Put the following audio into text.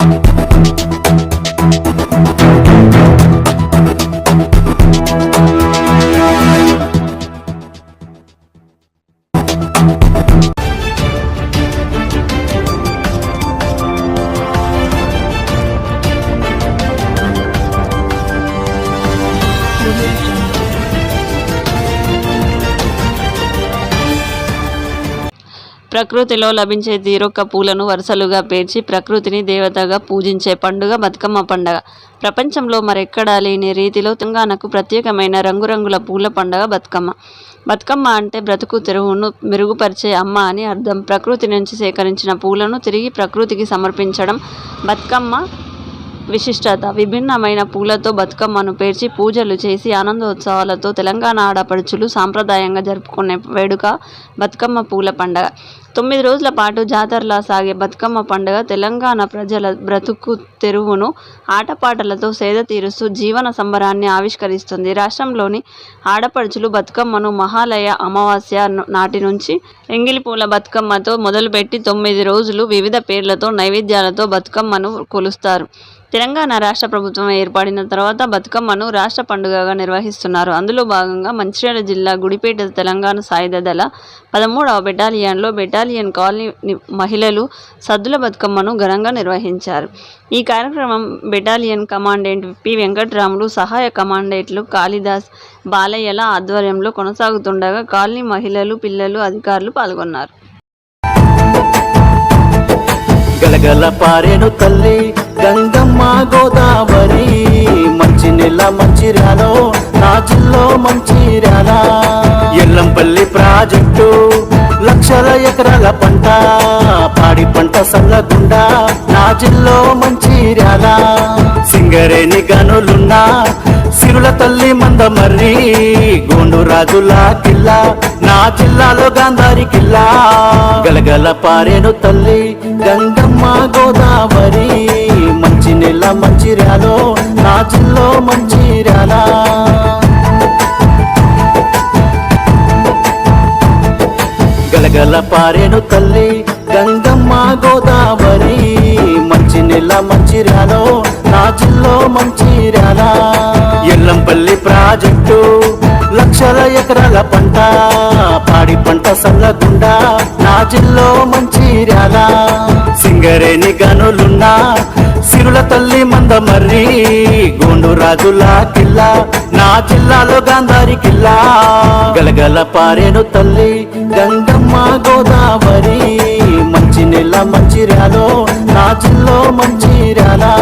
you ప్రకృతిలో లభించే తీరొక్క పూలను వరుసలుగా పేర్చి ప్రకృతిని దేవతగా పూజించే పండుగ బతుకమ్మ పండుగ. ప్రపంచంలో మరెక్కడా లేని రీతిలో తెలంగాణకు ప్రత్యేకమైన రంగురంగుల పూల పండుగ బతుకమ్మ. బతుకమ్మ అంటే బ్రతుకు తెరువును మెరుగుపరిచే అమ్మ అని అర్థం. ప్రకృతి నుంచి సేకరించిన పూలను తిరిగి ప్రకృతికి సమర్పించడం బతుకమ్మ విశిష్టత విభిన్నమైన పూలతో బతుకమ్మను పేర్చి పూజలు చేసి ఆనందోత్సవాలతో తెలంగాణ ఆడపడుచులు సాంప్రదాయంగా జరుపుకునే వేడుక బతుకమ్మ పూల పండగ. తొమ్మిది రోజుల పాటు జాతరలా సాగే బతుకమ్మ పండుగ తెలంగాణ ప్రజల బ్రతుకు తెరువును ఆటపాటలతో సేద తీరుస్తూ జీవన సంబరాన్ని ఆవిష్కరిస్తుంది. రాష్ట్రంలోని ఆడపడుచులు బతుకమ్మను మహాలయ అమావాస్య నాటి నుంచి ఎంగిలి పూల బతుకమ్మతో మొదలుపెట్టి తొమ్మిది రోజులు వివిధ పేర్లతో నైవేద్యాలతో బతుకమ్మను కొలుస్తారు. తెలంగాణ రాష్ట్ర ప్రభుత్వం ఏర్పడిన తర్వాత బతుకమ్మను రాష్ట్ర పండుగగా నిర్వహిస్తున్నారు. అందులో భాగంగా మంచిర్యాల జిల్లా గుడిపేట తెలంగాణ సాయుధ దళ పదమూడవ బెటాలియన్లో బెటాలియన్ కాలనీ మహిళలు సద్దుల బతుకమ్మను ఘనంగా నిర్వహించారు. ఈ కార్యక్రమం బెటాలియన్ కమాండెంట్ పి. వెంకటరాములు సహాయ కమాండెంట్లు కాళిదాస్ బాలయ్యల ఆధ్వర్యంలో కొనసాగుతుండగా కాలనీ మహిళలు పిల్లలు అధికారులు పాల్గొన్నారు. గలగల పారేను తల్లి గంగమ్మ గోదావరి మంచి నెల మంచిర్యాలో నా జిల్లో మంచిర్యాల. ఎల్లంపల్లి ప్రాజెక్టు లక్షల ఎకరాల పంట పాడి పంట సల్లగుండా నా జిల్లో మంచిర్యాల. సింగరేణి గనులున్నా సిరుల తల్లి మందమర్రి గోండు రాజుల కిల్లా నా జిల్లాలో గాంధారి కిల్లా. గలగల పారేను తల్లి గంగ మంచిర్యాలో నా జిల్లో మంచిర్యాల గలగల పారేను తల్లి గంగమ్మ గోదావరి. మంచి నెల మంచిర్యాలో నా జిల్లో మంచిర్యాల ఎల్లంపల్లి ప్రాజెక్టు లక్షల ఎకరాల పంట. పాడి పంట సల్లగుండా నా జిల్లో మంచిర్యాల సింగరేణి గనులున్నా సిరుల తల్లి మందమర్రి గోండు రాజుల కిల్లా నా జిల్లాలో గాంధారి కిల్లా. గలగల పారేను తల్లి గంగమ్మ గోదావరి మంచి నెల మంచిర్యాలో నా జిల్లో మంచిర్యాలా